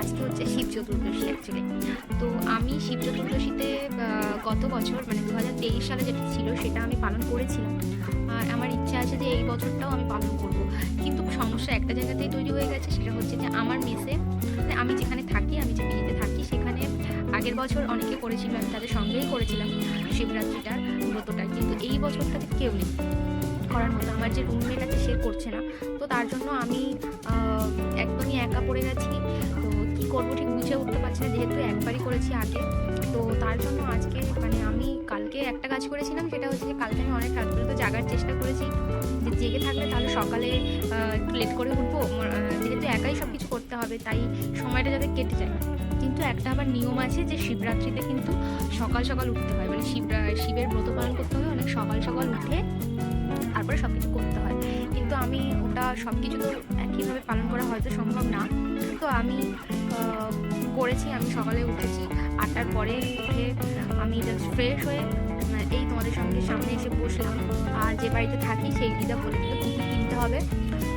আজকে হচ্ছে শিব চতুর্দশী অ্যাকচুয়ালি তো আমি শিব চতুর্দশীতে গত বছর মানে দু হাজার তেইশ সালে যেটা ছিল সেটা আমি পালন করেছিলাম। আমার ইচ্ছা আছে যে এই বছরটাও আমি পালন করব। কিন্তু সমস্যা একটা জায়গাতেই তৈরি হয়ে গেছে, সেটা হচ্ছে যে আমার মেসে মানে আমি যেখানে থাকি, আমি যে বিয়েতে থাকি, সেখানে আগের বছর অনেকে করেছিল, আমি তাদের সঙ্গেই করেছিলাম শিবরাত্রিটার ব্রতটা। কিন্তু এই বছরটাতে কেউ নেই। করার মতো আমার যে রুমমেট আছে, সে করছে না। তো তার জন্য আমি একদমই একা পড়ে গেছি। তো করব ঠিক বুঝে উঠতে পারছি না, যেহেতু একবারই করেছি আগে। তো তার জন্য আজকে মানে আমি কালকে একটা কাজ করেছিলাম, সেটা হচ্ছে যে কালকে আমি অনেক রাত পর্যন্ত জাগার চেষ্টা করেছি। যে জেগে থাকলে তাহলে সকালে লেট করে উঠবো। যেহেতু একাই সব কিছু করতে হবে, তাই সময়টা যাতে কেটে যায়। কিন্তু একটা আবার নিয়ম আছে যে শিবরাত্রিতে কিন্তু সকাল সকাল উঠতে হয়। মানে শিব শিবের ব্রত পালন করতে হবে অনেক সকাল সকাল উঠে তারপরে সব কিছু করতে হয়। কিন্তু আমি ওটা সব কিছু তো একইভাবে পালন করা হয়তো সম্ভব না। তো আমি করেছি, আমি সকালে উঠেছি, আটটার পরে উঠে আমি জাস্ট ফ্রেশ হয়ে এই তোমাদের সঙ্গে সামনে এসে বসলাম। আর যে বাড়িতে থাকি সেই দিদা বলে দিল কী কিনতে হবে।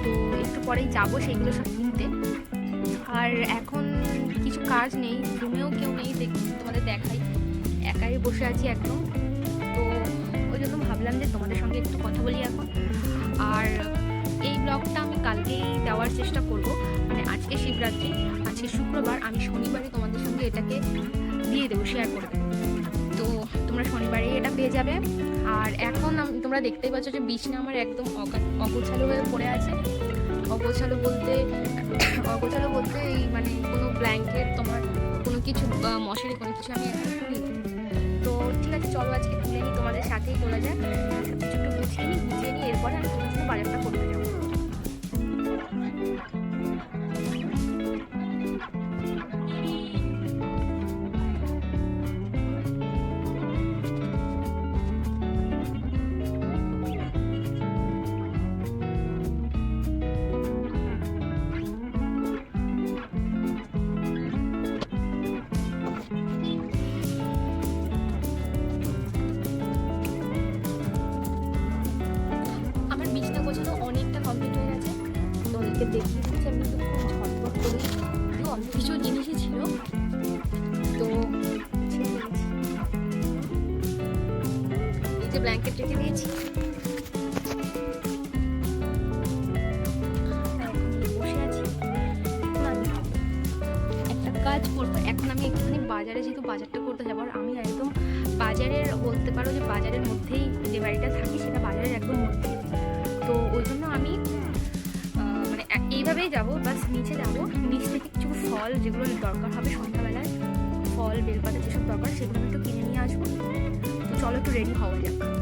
তো একটু পরেই যাব সেইগুলো সব কিনতে। আর এখন কিছু কাজ নেই, রুমেও কেউ নেই, দেখ, তোমাদের দেখাই। একাই বসে আছি একদম তো ওই জন্য ভাবলাম যে তোমাদের সঙ্গে একটু কথা বলি এখন। আর এই ব্লগটা আমি কালকেই দেওয়ার চেষ্টা করব। মানে আজকে শিবরাত্রি, আজকে শুক্রবার, আমি শনিবারে তোমাদের সঙ্গে এটাকে দিয়ে দেবো শেয়ার করে দেবো। তো তোমরা শনিবারে এটা পেয়ে যাবে। আর এখন তোমরা দেখতেই পাচ্ছ যে বিছনা আমার একদম অগা- অগোছালো হয়ে পড়ে আছে। অগোছালো বলতে অগোছালো বলতে এই মানে কোনো ব্ল্যাঙ্কেট তোমার কোনো কিছু মশারি কোনো কিছু আমি তো ঠিক আছে, চলো আজকে তুলে নিই, তোমাদের সাথেই তোলা যাক। একটু গুছিয়ে নিই গুছিয়ে নিই এরপরে আমি তোমার সাথে বাজারটা করতে যাব। যে ব্ল্যাঙ্কেট রেখে দিয়েছি। কাজ করব। এখন আমি একটুখানি বাজারে, যেহেতু বাজারটা করতে যাব, আর আমি একদম বাজারের, বলতে পারো যে বাজারের মধ্যেই যে বাড়িটা থাকি, সেটা বাজারের একদম মধ্যে তো ওই জন্য আমি মানে এইভাবেই যাব। বাস নিচে যাব। নিচ থেকে কিছু ফল যেগুলো দরকার হবে সন্ধ্যাবেলায়, ফল, বেলপাতা যেসব দরকার, সেগুলো আমি একটু কিনে নিয়ে আসব। চলো একটু রেডি হওয়া যাক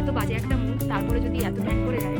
এত বাজে একটা মুখ তারপরে যদি এত ট্যান করে যায়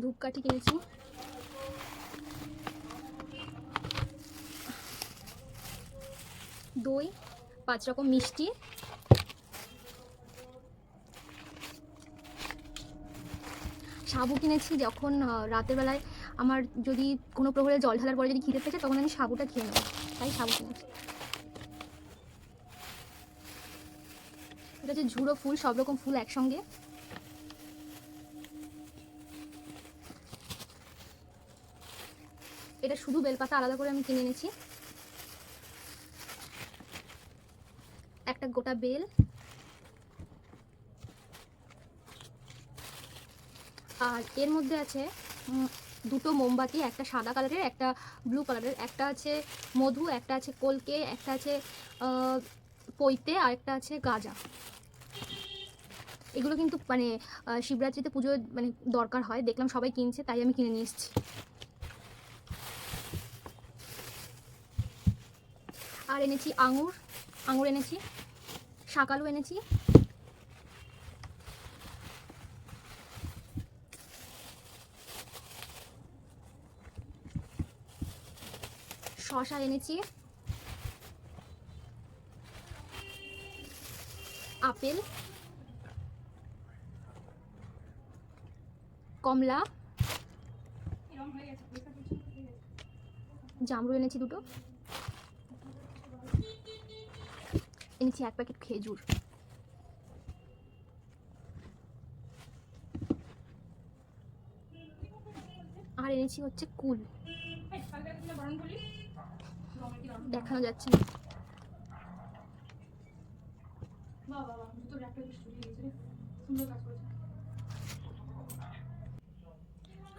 ধূপকাঠি কিনেছি। দই, পাঁচ রকম মিষ্টি। সাবু কিনেছি যখন রাতের বেলায় আমার যদি কোনো প্রহরে জল ঢালার পরে যদি খিদে পেয়েছে, তখন আমি সাবুটা খেয়ে নেব। তাই সাবু কিনেছি। এটা হচ্ছে ঝুড়ো ফুল, সব রকম ফুল একসঙ্গে। এটা শুধু বেলপাতা আলাদা করে আমি কিনে এনেছি। একটা গোটা বেল। আর এর মধ্যে আছে দুটো মোমবাতি, একটা সাদা কালারের, একটা ব্লু কালারের। একটা আছে মধু, একটা আছে কলকে, একটা আছে পৈতে, আর একটা আছে গাজা। এগুলো কিন্তু মানে শিবরাত্রিতে পুজো মানে দরকার হয়। দেখলাম সবাই কিনছে, তাই আমি কিনে নিয়ে এসেছি। আর এনেছি আঙুর আঙুর এনেছি শাকালু এনেছি। শশা এনেছি। আপেল। কমলা। জামরু এনেছি দুটো। এনেছি, এক প্যাকেট খেজুর। আর এনেছি হচ্ছে কুল। দেখানো যাচ্ছে না।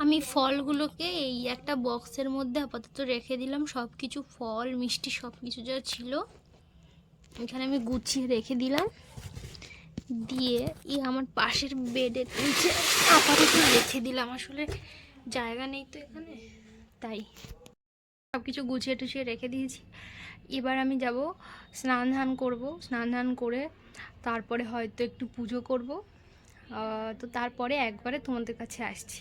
আমি ফলগুলোকে এই একটা বক্সের মধ্যে আপাতত রেখে দিলাম। সব কিছু ফল, মিষ্টি সব কিছু যা ছিল। এখানে আমি গুছিয়ে রেখে দিলাম। দিয়ে ই আমার পাশের বেডের নিচে আপাতত রেখে দিলাম। আসলে জায়গা নেই তো এখানে, তাই সব কিছু গুছিয়ে টুছিয়ে রেখে দিয়েছি। এবার আমি যাব স্নান ধান করব। স্নান ধান করে তারপরে হয়তো একটু পুজো করব। তো তারপরে একবারে তোমাদের কাছে আসছি।